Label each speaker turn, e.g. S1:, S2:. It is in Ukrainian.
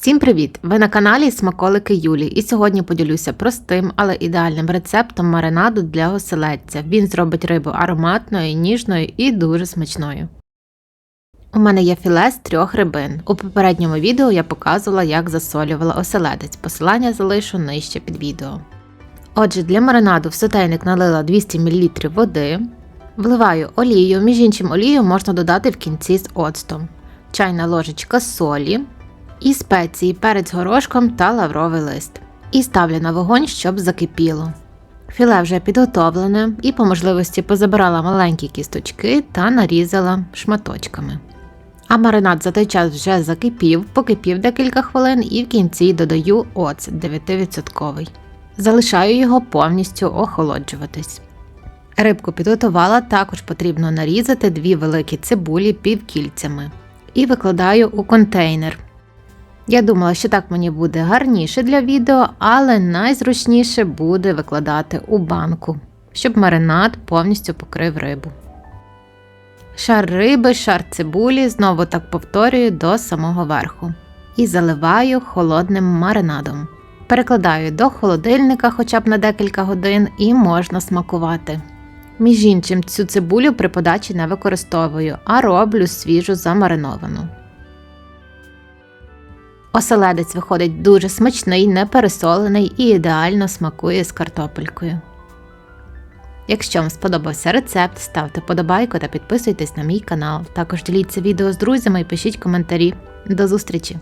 S1: Всім привіт! Ви на каналі Смаколики Юлі, і сьогодні поділюся простим, але ідеальним рецептом маринаду для оселедця. Він зробить рибу ароматною, ніжною і дуже смачною. У мене є філе з трьох рибин. У попередньому відео я показувала, як засолювала оселедець. Посилання залишу нижче під відео. Отже, для маринаду в сотейник налила 200 мл води, вливаю олію, між іншим олію можна додати в кінці з оцтом, чайна ложечка солі і спеції перець горошком та лавровий лист. І ставлю на вогонь, щоб закипіло. Філе вже підготовлене і по можливості позабирала маленькі кісточки та нарізала шматочками. А маринад за той час вже закипів, покипів декілька хвилин і в кінці додаю оцет 9%. Залишаю його повністю охолоджуватись. Рибку підготувала, також потрібно нарізати дві великі цибулі півкільцями і викладаю у контейнер. Я думала, що так мені буде гарніше для відео, але найзручніше буде викладати у банку, щоб маринад повністю покрив рибу. Шар риби, шар цибулі, знову так повторюю до самого верху. І заливаю холодним маринадом. Перекладаю до холодильника хоча б на декілька годин і можна смакувати. Між іншим, цю цибулю при подачі не використовую, а роблю свіжу замариновану. Оселедець виходить дуже смачний, непересолений і ідеально смакує з картопелькою. Якщо вам сподобався рецепт, ставте подобайку та підписуйтесь на мій канал. Також діліться відео з друзями і пишіть коментарі. До зустрічі!